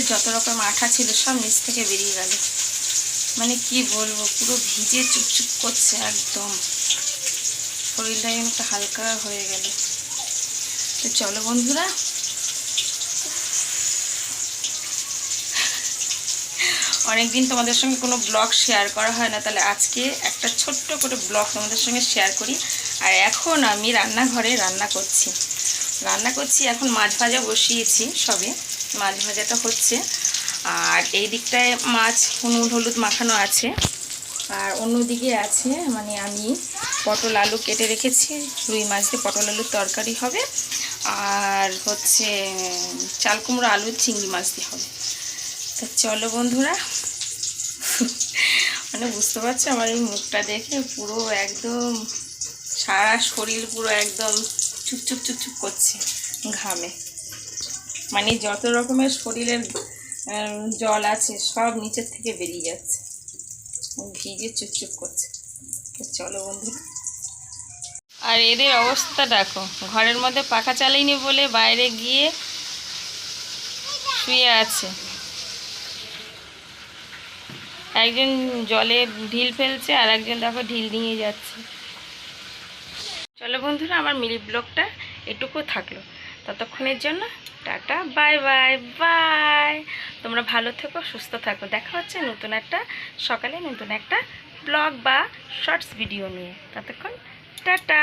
যত রকম আঠা ছিল সব নিচ থেকে বেরিয়ে গেল। মানে কি বলব, পুরো ভিজে চুপচুপ করছে একদম। শরীরটা একটা হালকা হয়ে গেল। তো চলো বন্ধুরা। অনেকদিন তোমাদের সঙ্গে কোনো ব্লগ শেয়ার করা হয় না, তাহলে আজকে একটা ছোট্ট করে ব্লগ তোমাদের সঙ্গে শেয়ার করি। আর এখন আমি রান্নাঘরে রান্না করছি। রান্না করছি, এখন মাছ ভাজা বসিয়েছি সবে। মাছ ভাজাটা হচ্ছে। আর এই দিকটায় মাছ হলুদ হলুদ মাখানো আছে। আর অন্যদিকে আছে মানে আমি পটল আলু কেটে রেখেছি। রুই মাছ দিয়ে পটল আলুর তরকারি হবে। আর হচ্ছে চাল কুমড়ো, আলু, চিংড়ি মাছ দিয়ে হবে। তা চলো বন্ধুরা মানে বুঝতে পারছ আমার এই মুখটা দেখে পুরো একদম সারা শরীর পুরো একদম চুপচুপ চুপচুপ করছে ঘামে। মানে যত রকমের শরীরের জল আছে সব নিচের থেকে বেরিয়ে যাচ্ছে। ভিজে চুপচুপ করছে। চলো বন্ধু। আর এদের অবস্থা দেখো। ঘরের মধ্যে পাখা চালাইনি বলে বাইরে গিয়ে শুয়ে আছে। একজন জলে ঢিল ফেলছে আর একজন দেখো ঢিল নিয়ে যাচ্ছে। চলো বন্ধুরা, আমার মিলি ব্লগটা এটুকু থাকল। ততক্ষণের জন্য টাটা, বাই বাই বাই। তোমরা ভালো থেকো, সুস্থ থাকো। দেখা হচ্ছে নতুন একটা, সকালে নতুন একটা ব্লগ বা শর্টস ভিডিও নিয়ে। ততক্ষণ টাটা।